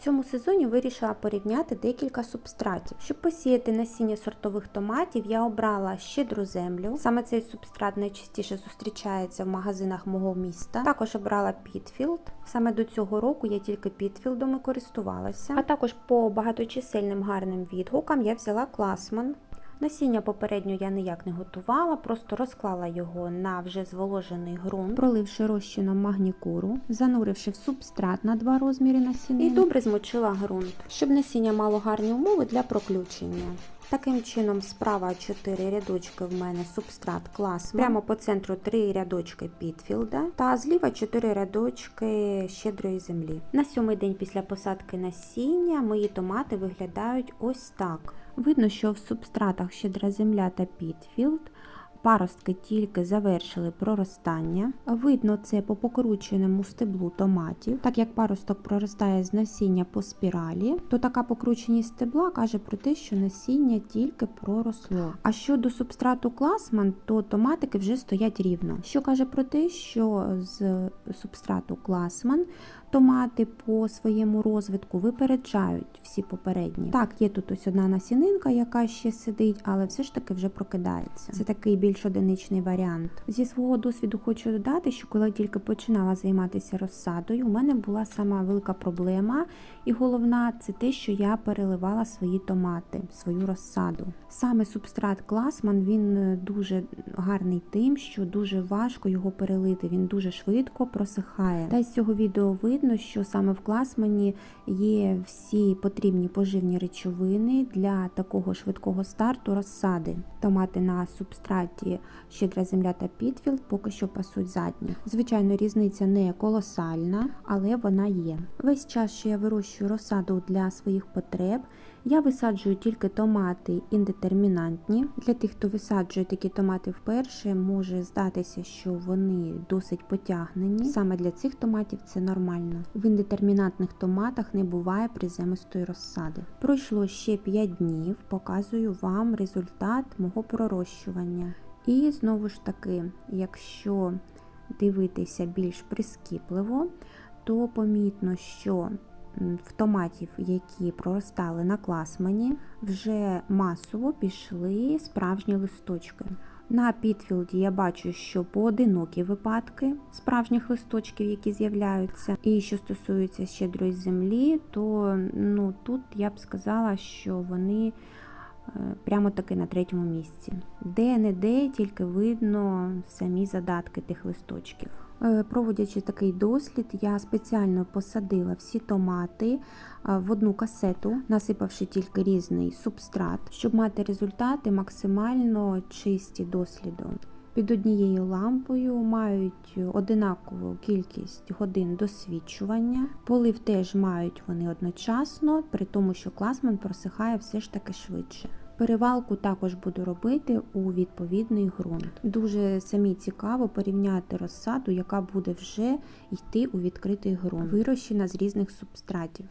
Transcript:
В цьому сезоні вирішила порівняти декілька субстратів. Щоб посіяти насіння сортових томатів, я обрала щедру землю. Саме цей субстрат найчастіше зустрічається в магазинах мого міста. Також обрала Підфілд. Саме до цього року я тільки Пітфілдом і користувалася. А також по багаточисельним гарним відгукам я взяла Класман. Насіння попередньо я ніяк не готувала, просто розклала його на вже зволожений ґрунт, проливши розчином магнікуру, зануривши в субстрат на два розміри насіння і добре змочила ґрунт, щоб насіння мало гарні умови для проключення. Таким чином, справа 4 рядочки в мене субстрат клас. Прямо по центру 3 рядочки Підфілда та зліва 4 рядочки щедрої землі. На сьомий день після посадки насіння мої томати виглядають ось так. Видно, що в субстратах щедра земля та Підфілд Паростки тільки завершили проростання. Видно це по покрученому стеблу томатів. Так як паросток проростає з насіння по спіралі, то така покрученість стебла каже про те, що насіння тільки проросло. А щодо субстрату класман, то томатики вже стоять рівно. Що каже про те, що з субстрату класман томати по своєму розвитку випереджають всі попередні. Так, є тут ось одна насінинка, яка ще сидить, але все ж таки вже прокидається. Це такий більш одиничний варіант. Зі свого досвіду хочу додати, що коли тільки починала займатися розсадою, у мене була сама велика проблема, і головна це те, що я переливала свої томати, свою розсаду. Саме субстрат Класман він е, дуже гарний тим, що дуже важко його перелити. Він дуже швидко просихає. Та з цього відео видно, що саме в Класмані є всі потрібні поживні речовини для такого швидкого старту розсади. Томати на субстраті щедра земля та підфілд поки що пасуть задні. Звичайно, різниця не колосальна, але вона є. Весь час, що я вирощую розсаду для своїх потреб, я висаджую тільки томати індетермінантні. Для тих, хто висаджує такі томати вперше, може здатися, що вони досить потягнені. Саме для цих томатів це нормально. В індетермінантних томатах не буває приземистої розсади. Пройшло ще 5 днів, показую вам результат мого пророщування. І знову ж таки, якщо дивитися більш прискіпливо, то помітно, що в томатів, які проростали на класмані, вже масово пішли справжні листочки. На підфілді я бачу, що поодинокі випадки справжніх листочків, які з'являються. І що стосується щедрої землі, то ну, тут я б сказала, що вони прямо таки на третьому місці. Де-не-де тільки видно самі задатки тих листочків. Е, Проводячи такий дослід, я спеціально посадила всі томати в одну касету, насипавши тільки різний субстрат, щоб мати результати максимально чисті досліду. Під однією лампою мають одинакову кількість годин досвідчування. Полив теж мають вони одночасно, при тому, що класман просихає все ж таки швидше. Перевалку також буду робити у відповідний ґрунт. Дуже самі цікаво порівняти розсаду, яка буде вже йти у відкритий ґрунт, вирощена з різних субстратів.